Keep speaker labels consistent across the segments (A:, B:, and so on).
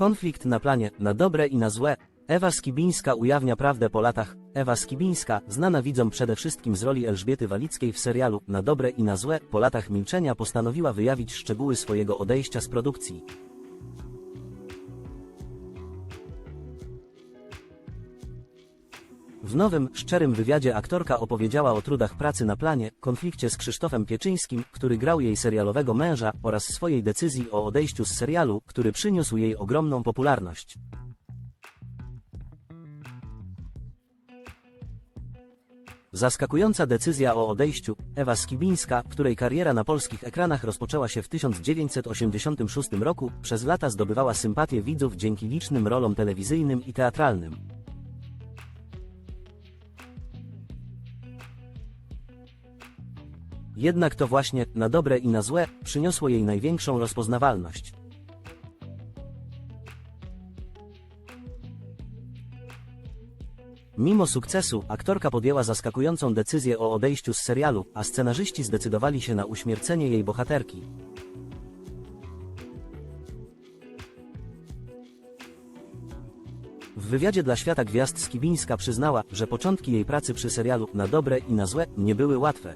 A: Konflikt na planie, na dobre i na złe. Ewa Skibińska ujawnia prawdę po latach. Ewa Skibińska, znana widzom przede wszystkim z roli Elżbiety Walickiej w serialu Na dobre i na złe, po latach milczenia postanowiła wyjawić szczegóły swojego odejścia z produkcji. W nowym, szczerym wywiadzie aktorka opowiedziała o trudach pracy na planie, konflikcie z Krzysztofem Pieczyńskim, który grał jej serialowego męża, oraz swojej decyzji o odejściu z serialu, który przyniósł jej ogromną popularność. Zaskakująca decyzja o odejściu, Ewa Skibińska, której kariera na polskich ekranach rozpoczęła się w 1986 roku, przez lata zdobywała sympatię widzów dzięki licznym rolom telewizyjnym i teatralnym. Jednak to właśnie, na dobre i na złe, przyniosło jej największą rozpoznawalność. Mimo sukcesu, aktorka podjęła zaskakującą decyzję o odejściu z serialu, a scenarzyści zdecydowali się na uśmiercenie jej bohaterki. W wywiadzie dla Świata Gwiazd Skibińska przyznała, że początki jej pracy przy serialu na dobre i na złe nie były łatwe.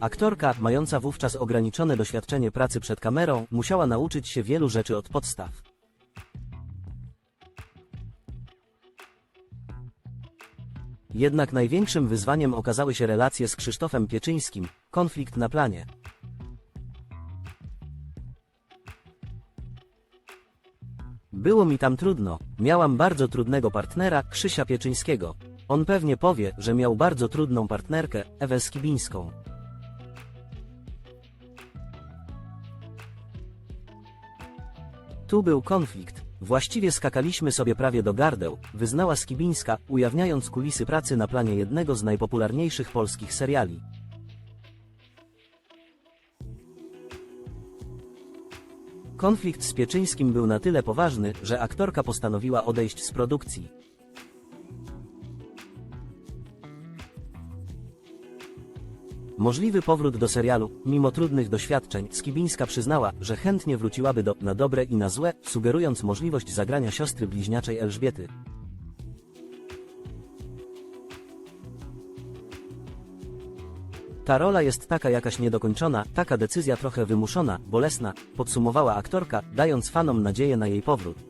A: Aktorka, mająca wówczas ograniczone doświadczenie pracy przed kamerą, musiała nauczyć się wielu rzeczy od podstaw. Jednak największym wyzwaniem okazały się relacje z Krzysztofem Pieczyńskim, konflikt na planie. Było mi tam trudno. Miałam bardzo trudnego partnera, Krzysia Pieczyńskiego. On pewnie powie, że miał bardzo trudną partnerkę, Ewę Skibińską. Tu był konflikt. Właściwie skakaliśmy sobie prawie do gardeł, wyznała Skibińska, ujawniając kulisy pracy na planie jednego z najpopularniejszych polskich seriali. Konflikt z Pieczyńskim był na tyle poważny, że aktorka postanowiła odejść z produkcji. Możliwy powrót do serialu, mimo trudnych doświadczeń, Skibińska przyznała, że chętnie wróciłaby do na dobre i na złe, sugerując możliwość zagrania siostry bliźniaczej Elżbiety. Ta rola jest taka jakaś niedokończona, taka decyzja trochę wymuszona, bolesna, podsumowała aktorka, dając fanom nadzieję na jej powrót.